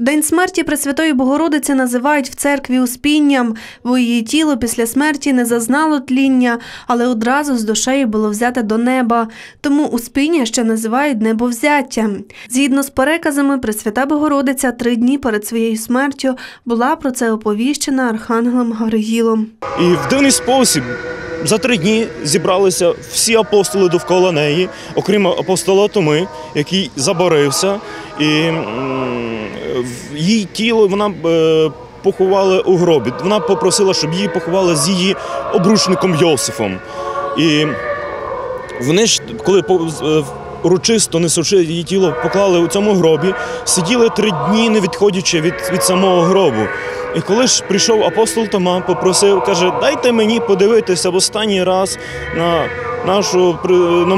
День смерті Пресвятої Богородиці називають в церкві успінням, бо її тіло після смерті не зазнало тління, але одразу з душею було взяте до неба. Тому успіння ще називають небовзяттям. Згідно з переказами, Пресвята Богородиця три дні перед своєю смертю була про це оповіщена архангелом Гавриїлом. І в дивний спосіб за три дні зібралися всі апостоли довкола неї, окрім апостола Томи, який заборився, і її тіло вона е, поховала у гробі. Вона попросила, щоб її поховали з її обручником Йосифом. І вони ж, коли е, урочисто несучи її тіло, поклали у цьому гробі, сиділи три дні, не відходячи від, від самого гробу. І коли ж прийшов апостол Тома, попросив, каже, дайте мені подивитися в останній раз на нашу на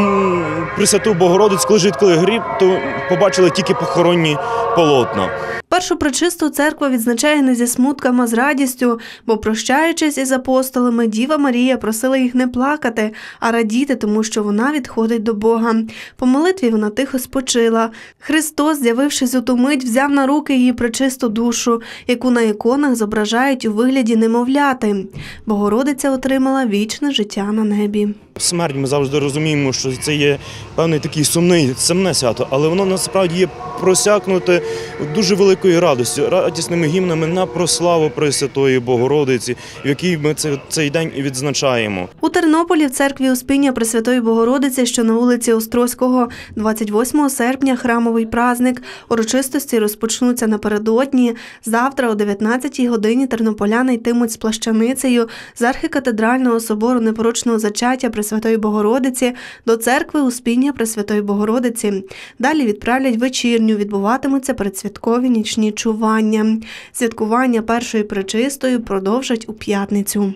Пресвяту Богородицьку, коли гріб, то побачили тільки похоронні полотна. Першу причисту церква відзначає не зі смутком, а з радістю, бо, прощаючись із апостолами, Діва Марія просила їх не плакати, а радіти, тому що вона відходить до Бога. По молитві вона тихо спочила. Христос, з'явившись у ту мить, взяв на руки її причисту душу, яку на іконах зображають у вигляді немовляти. Богородиця отримала вічне життя на небі. Смерть ми завжди розуміємо, що це є певний такий сумний, сумне свято, але воно насправді є просякнуте дуже великою радістю, радісними гімнами на прославу Пресвятої Богородиці, в якій ми це- цей день і відзначаємо. У Тернополі в церкві Успіння Пресвятої Богородиці, що на вулиці Острозького, 28 серпня, храмовий праздник. Урочистості розпочнуться напередодні. Завтра о 19 годині тернополяни йтимуть з плащаницею з архікатедрального собору непорочного зачаття Пресвятої Богородиці до церкви Успіння Пресвятої Богородиці. Далі відправлять вечірню, відбуватимуться передсвяткові нічні чування. Святкування першої причистої продовжать у п'ятницю.